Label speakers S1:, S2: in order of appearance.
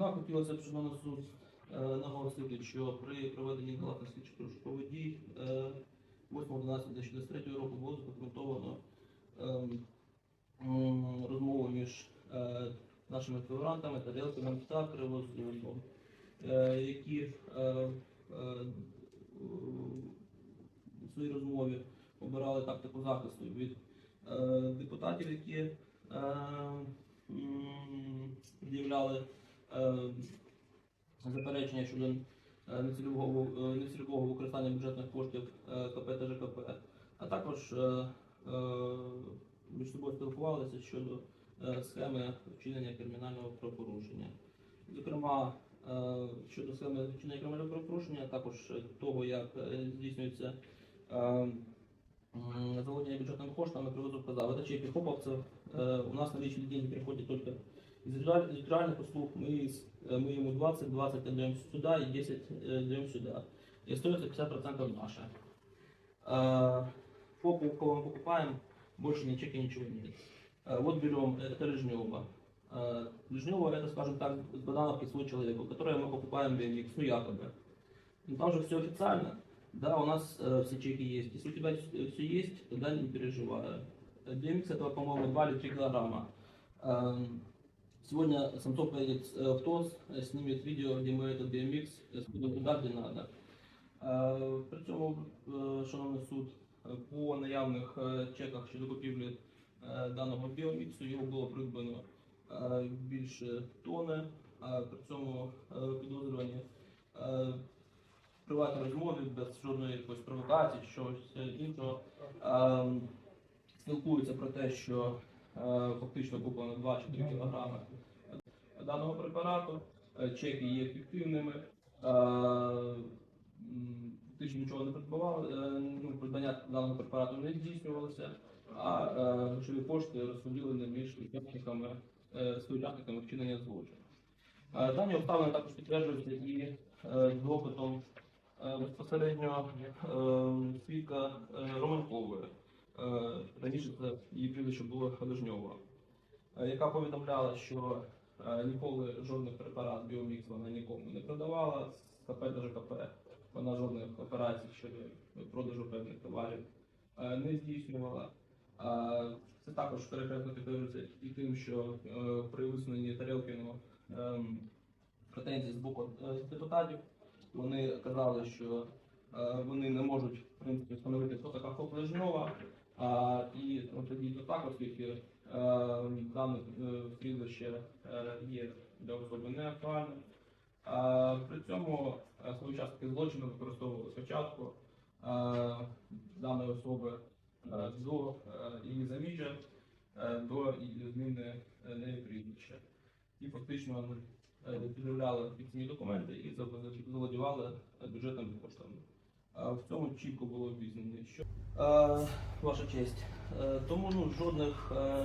S1: Однак хотілося б, шановний суд, е, наголосити, що при проведенні галатних слідчих розшукових дій е, 8.12.2023 року було задокументовано ем, розмову між е, нашими фігурантами та Делкином та Кривозубом, е, які е, е, у своїй розмові обирали тактику захисту від е, депутатів, які е, е, заперечення щодо е, нецільового, е, нецільового використання бюджетних коштів е, КП та ЖКП, а також е, е, між собою спілкувалися щодо е, схеми вчинення кримінального правопорушення. Зокрема, е, щодо схеми вчинення кримінального правопорушення, а також е, того, як е, здійснюється е, м, заволодение бюджетными коштами, приводу сказав, это чеки хоповцев, э, у нас наличные деньги приходят только из реаль- из реальных услуг, мы, из- э, мы ему 20, 20 отдаем сюда и 10 э, отдаем сюда. И остается 50% наше. Э, ФОП, у кого мы покупаем, больше ни чеки, ничего нет. Э, вот берем, э, это Лежнева. Э, Лежнева, это, скажем так, с Богдановки свой человек, у которого мы покупаем BMX, ну якобы. Ну, там же все официально. Да, у нас э, все чеки есть. Если у тебя все есть, тогда не переживай. Э, BMX этого, по-моему, 2 или 3 килограмма. Эм, Сегодня Самцов поедет э, в ТОС, э, снимет видео, где мы этот BMX э, спустим туда, где надо. Е, При цьому, е, шановний суд, е, по наявних е, чеках щодо купівлі е, даного біоміксу його було придбано е, більше тони, а при цьому е, підозрювані е, в приватній розмові без жодної якоїсь провокації чи чогось е, іншого е, спілкуються про те, що е, фактично куплено 2 чи 3 кілограми даного препарату, е, чеки є фіктивними. е, Фактично нічого не придбавали, е, ну, придбання даного препарату не здійснювалося, а е, грошові кошти розподілені між учасниками, е, співучасниками вчинення злочину. Е, Дані обставини також підтверджуються і е, допитом е, безпосередньо е, свідка е, Романкової. Е, Раніше це її прізвище було Лежньова, е, яка повідомляла, що е, ніколи жодних препарат біомікс вона нікому не продавала з КП до ЖКП. Вона жодних операцій щодо продажу певних товарів не здійснювала. Це також перекресно підтверджується і тим, що при висуненні Тарелкіну ем, претензій з боку депутатів вони казали, що вони не можуть в принципі встановити, хто така Хоп Лежнова. А, і ну, тоді то так, оскільки е, дане прізвище є для особи не актуальним. А, при цьому е, співучасники злочину використовували спочатку е, даної особи до її заміжжя, до зміни неї прізвища. І фактично підробляли фікційні документи і зав- заволодівали бюджетними коштами. В цьому чітко було обізнано, що е, ваша честь. Е, тому ну жодних е,